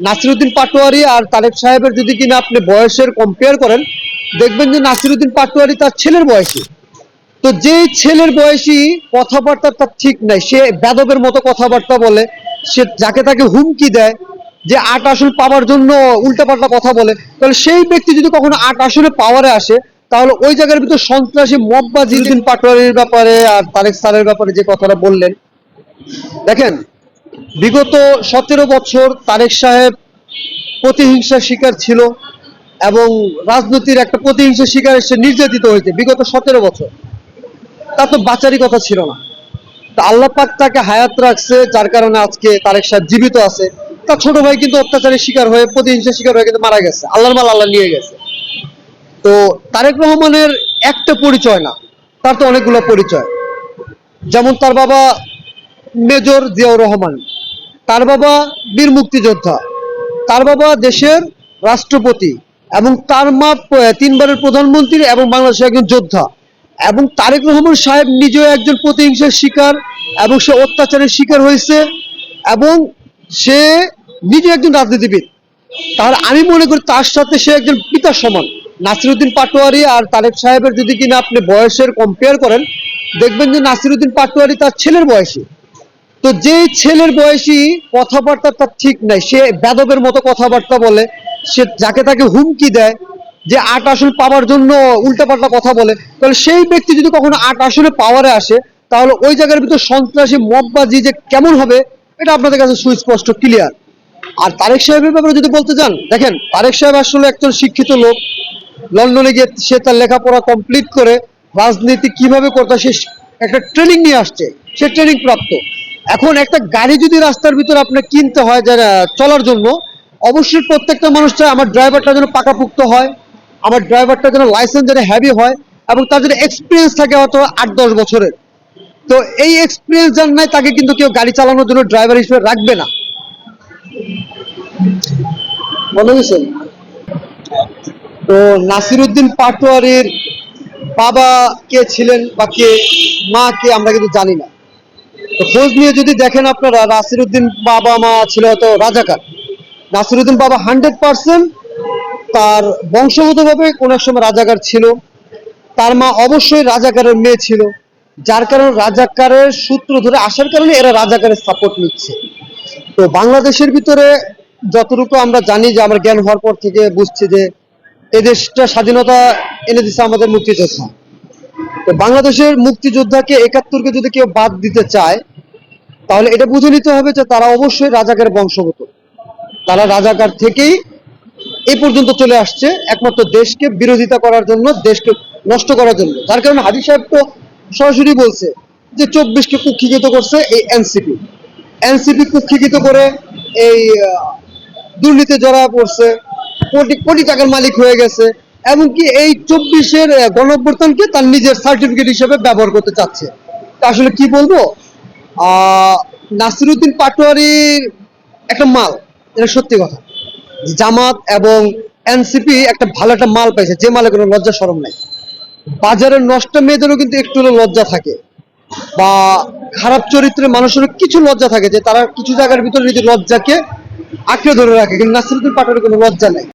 নাসিরুদ্দিন পাটোয়ারি আর তারেক সাহেবের যদি কিনা আপনি বয়সের কম্পেয়ার করেন, দেখবেন যে নাসিরুদ্দিন পাটোয়ারি তার ছেলের বয়সী। তো যেই ছেলের বয়সী, কথাবার্তা তার ঠিক নাই, সে বেদবের মতো কথাবার্তা বলে, সে যাকে তাকে হুমকি দেয় যে আট আসল পাওয়ার জন্য উল্টাপাল্টা কথা বলে, তাহলে সেই ব্যক্তি যদি কখনো আট আসলে পাওয়ারে আসে, তাহলে ওই জায়গার ভিতর সন্ত্রাসী মব্বা জিরুদ্দিন পাটোয়ারির ব্যাপারে আর তারেক স্যারের ব্যাপারে যে কথাটা বললেন, দেখেন বিগত সতেরো বছর তারেক সাহেব প্রতিহিংসার শিকার ছিল এবং রাজনীতির একটা প্রতিহিংসার শিকার সে নির্যাতিত হয়েছে বিগত সতেরো বছর। তা তো বাঁচারই কথা ছিল না। তা আল্লাহ পাক তাকে হায়াত রাখছে, যার কারণে আজকে তারেক সাহেব জীবিত আছে। তার ছোট ভাই কিন্তু অত্যাচারের শিকার হয়ে, প্রতিহিংসার শিকার হয়ে কিন্তু মারা গেছে। আল্লাহর মাল আল্লাহ নিয়ে গেছে। তো তারেক রহমানের একটা পরিচয় না, তার তো অনেকগুলো পরিচয়। যেমন তার বাবা মেজর জিয়াউর রহমান, তার বাবা বীর মুক্তিযোদ্ধা, তার বাবা দেশের রাষ্ট্রপতি এবং তার মা তিনবারের প্রধানমন্ত্রী এবং বাংলাদেশের একজন যোদ্ধা এবং তারেক রহমান সাহেব নিজেও একজন প্রতিহিংসার শিকার এবং সে অত্যাচারের শিকার হয়েছে এবং সে নিজে একজন রাজনীতিবিদ। তার আমি মনে করি তার সাথে সে একজন পিতার সমান। নাসিরুদ্দিন পাটোয়ারি আর তারেক সাহেবের যদি কিনা আপনি বয়সের কম্পেয়ার করেন, দেখবেন যে নাসিরুদ্দিন পাটোয়ারি তার ছেলের বয়সী। তো যেই ছেলের বয়সী কথাবার্তা তার ঠিক নাই, সে বেদবের মতো কথাবার্তা বলে, সে যাকে তাকে হুমকি দেয় যে আট আসন পাওয়ার জন্য উল্টাপাল্টা কথা বলে, তাহলে সেই ব্যক্তি যদি কখনো আট আসনে পাওয়ারে আসে, তাহলে ওই জায়গার ভিতর সন্ত্রাসী মববাজি যে কেমন হবে, এটা আপনাদের কাছে সুস্পষ্ট ক্লিয়ার আর তারেক সাহেবের ব্যাপারে যদি বলতে চান, দেখেন, তারেক সাহেব আসলে একজন শিক্ষিত লোক। লন্ডনে গিয়ে সে তার লেখাপড়া কমপ্লিট করে রাজনীতি কীভাবে করতে সে একটা ট্রেনিং নিয়ে আসছে, সে ট্রেনিং প্রাপ্ত। এখন একটা গাড়ি যদি রাস্তার ভিতর আপনার কিনতে হয় যারা চলার জন্য, অবশ্যই প্রত্যেকটা মানুষ চায় আমার ড্রাইভারটা যেন পাকাপুক্ত হয়, আমার ড্রাইভারটা যেন লাইসেন্স যেন হ্যাভি হয় এবং তার যেন এক্সপিরিয়েন্স থাকে হয়তো আট দশ বছরের। তো এই এক্সপিরিয়েন্স যার নাই তাকে কিন্তু কেউ গাড়ি চালানোর জন্য ড্রাইভার হিসেবে রাখবে না। মনে তো নাসিরুদ্দিন পাটোয়ারির বাবা কে ছিলেন বা কে, মা কে আমরা কিন্তু জানি না। খোঁজ নিয়ে যদি দেখেন আপনারা, নাসিরুদ্দিন বাবা মা ছিল হয়তো রাজাকার। নাসিরুদ্দিন বাবা হান্ড্রেড পার্সেন্ট তার বংশগতভাবে কোন এক সময় রাজাকার ছিল। তার মা অবশ্যই রাজাকারের মেয়ে ছিল। যার কারণে রাজাকারের সূত্র ধরে আসার কারণে এরা রাজাকারের সাপোর্ট নিচ্ছে। তো বাংলাদেশের ভিতরে যতটুকু আমরা জানি যে, আমার জ্ঞান হওয়ার পর থেকে বুঝছি যে, এদেশটা স্বাধীনতা এনে দিচ্ছে আমাদের মুক্তিযোদ্ধা। বাংলাদেশের মুক্তিযোদ্ধাকে একাত্তরকে যদি কেউ বাদ দিতে চায়, তাহলে এটা বুঝে নিতে হবে যে তারা অবশ্যই রাজাকারের বংশগত। তারা রাজাকার থেকেই এ পর্যন্ত চলে আসছে, একমাত্র দেশকে বিরোধিতা করার জন্য, দেশকে নষ্ট করার জন্য। যার কারণে হাদি সাহেব তো সরাসরি বলছে যে চব্বিশকে কুক্ষিগত করছে এই এনসিপি। এনসিপি কুক্ষিগত করে এই দুর্নীতি জড়ায় পড়ছে, কোটি কোটি টাকার মালিক হয়ে গেছে। এমনকি এই চব্বিশের গণঅভ্যর্থনকে তার নিজের সার্টিফিকেট হিসেবে ব্যবহার করতে চাচ্ছে। আসলে কি বলব? নাসিরুদ্দিন পাটোয়ারি একটা মাল, এটা সত্যি কথা। জামাত এবং এনসিপি একটা ভালো একটা মাল পাইছে, যে মালে কোনো লজ্জা সরম নাই। বাজারের নষ্ট মেয়েদেরও কিন্তু একটু হলেও লজ্জা থাকে। বা খারাপ চরিত্রের মানুষেরও কিছু লজ্জা থাকে, যে তারা কিছু জায়গার ভিতরে নিজের লজ্জাকে আঁকড়ে ধরে রাখে, কিন্তু নাসিরুদ্দিন পাটোয়ারি কোনো লজ্জা নেই।